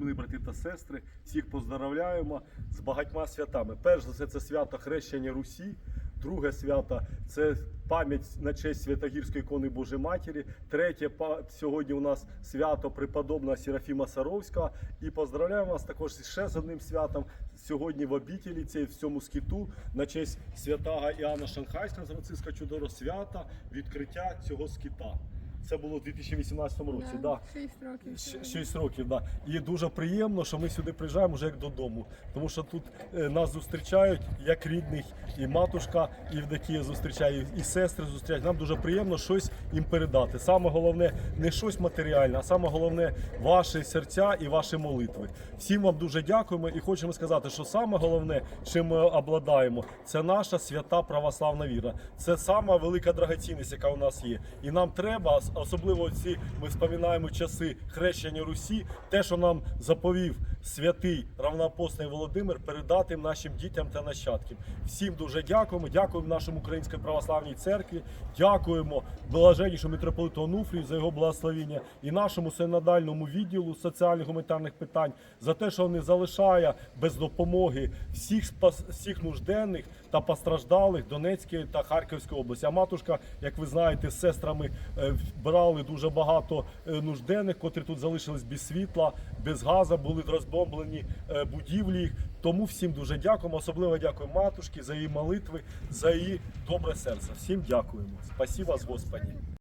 улюблені брати та сестри, всіх поздравляємо з багатьма святами. Перш за все, це свято хрещення Русі. Друге свято це пам'ять на честь Святогірської ікони Божої Матері. Третє сьогодні у нас свято преподобного Серафіма Саровського. І поздравляємо вас також ще з одним святом. Сьогодні в обітелі цій в цьому скіту на честь святого Іоанна з Франциска Чудоро свята відкриття цього скіта. Це було в 2018 році. Да. Шість років. Щ- Шість років, да. І дуже приємно, що ми сюди приїжджаємо вже як додому. Тому що тут е, нас зустрічають як рідних, і матушка Євдокія зустрічає, і сестри зустрічають. Нам дуже приємно щось їм передати. Саме головне не щось матеріальне, а саме головне ваші серця і ваші молитви. Всім вам дуже дякуємо і хочемо сказати, що саме головне, чим ми обладаємо, це наша свята православна віра. Це сама велика драгоцінність, яка у нас є. І нам треба, особливо ці ми вспоминаємо часи хрещення Русі, те, що нам заповів святий равноапостольний Володимир, передати нашим дітям та нащадкам. Всім дуже дякуємо. Дякуємо нашому Українській православній церкві. Дякуємо блаженнішому митрополиту Онуфрію за його благословення і нашому синодальному відділу соціальних гуманітарних питань за те, що не залишає без допомоги всіх всіх нужденних та постраждалих Донецької та Харківської області. А матушка, як ви знаєте, з сестрами е, брали дуже багато е, нужденних, котрі тут залишились без світла, без газу, були розбомблені е, будівлі. Тому всім дуже дякуємо. Особливо дякую матушці за її молитви, за її добре серце. Всім дякуємо. Спасибо, Господі.